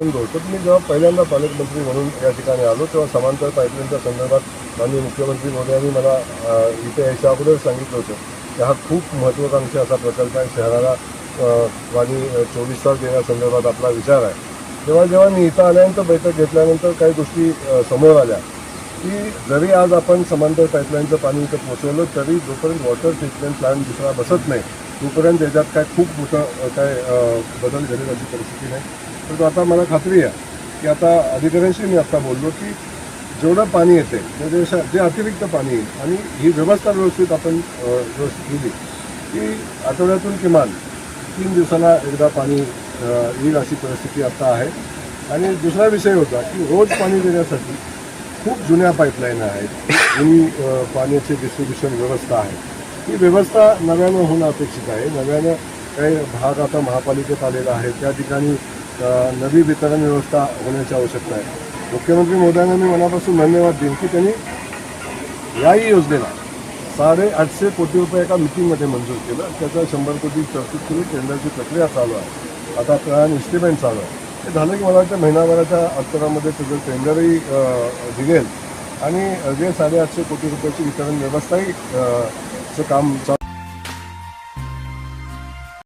नंदो मी जेव्हा पहिल्यांदा पालकमंत्री म्हणून या ठिकाणी आलो तेव्हा समांतर पाईपलाईनच्या संदर्भात माननीय मुख्यमंत्री मोदयांनी मला इथे यायच्या अगोदर सांगितलं होतं की हा खूप महत्त्वाकांक्षी असा प्रकल्प आहे. शहराला अ, पाणी चोवीस तास देण्यासंदर्भात आपला विचार आहे. तेव्हा जेव्हा मी इथं आल्यानंतर बैठक घेतल्यानंतर काही गोष्टी समोर आल्या की जरी आज आपण समांतर पाईपलाईनचं पाणी इथं पोचवलं तरी जोपर्यंत वॉटर ट्रीटमेंट प्लांट दुसरा बसत नाही तोपर्यंत त्याच्यात काय खूप मोठं काय बदल घडेल अशी परिस्थिती नाही. परंतु आता मला खात्री आहे. की आता अधिकाऱ्यांशी मी आता बोललो की जेवढं पाणी येते म्हणजे जे अतिरिक्त पाणी येईल आणि ही व्यवस्था व्यवस्थित आपण व्यवस्थित केली की आठवड्यातून किमान तीन दिवसाला एकदा पाणी येईल अशी परिस्थिती आता आहे. आणि दुसरा विषय होता की रोज पाणी देण्यासाठी खूप जुन्या पाईपलाईन आहेत जुनी पाण्याची डिस्ट्रीब्युशन व्यवस्था आहे. ही व्यवस्था नव्यानं होणं अपेक्षित आहे. नव्यानं काही भाग आता महापालिकेत आलेला आहे. त्या ठिकाणी नवी वितरण व्यवस्था होण्याची आवश्यकता आहे. मुख्यमंत्री मोदयांना मी मनापासून धन्यवाद देईन की त्यांनी याही योजनेला साडे आठशे कोटी रुपये एका मिटिंगमध्ये मंजूर केलं. त्याचा शंभर कोटी तरतूद केली टेंडरची प्रक्रिया चालू आहे. आता प्लॅन इस्टिमेट चालू आहे. ते झालं की मला वाटतं महिनाभराच्या अंतरामध्ये त्याचं टेंडरही निघेल आणि जे साडेआठशे कोटी रुपयाची वितरण व्यवस्थाही चं काम चालू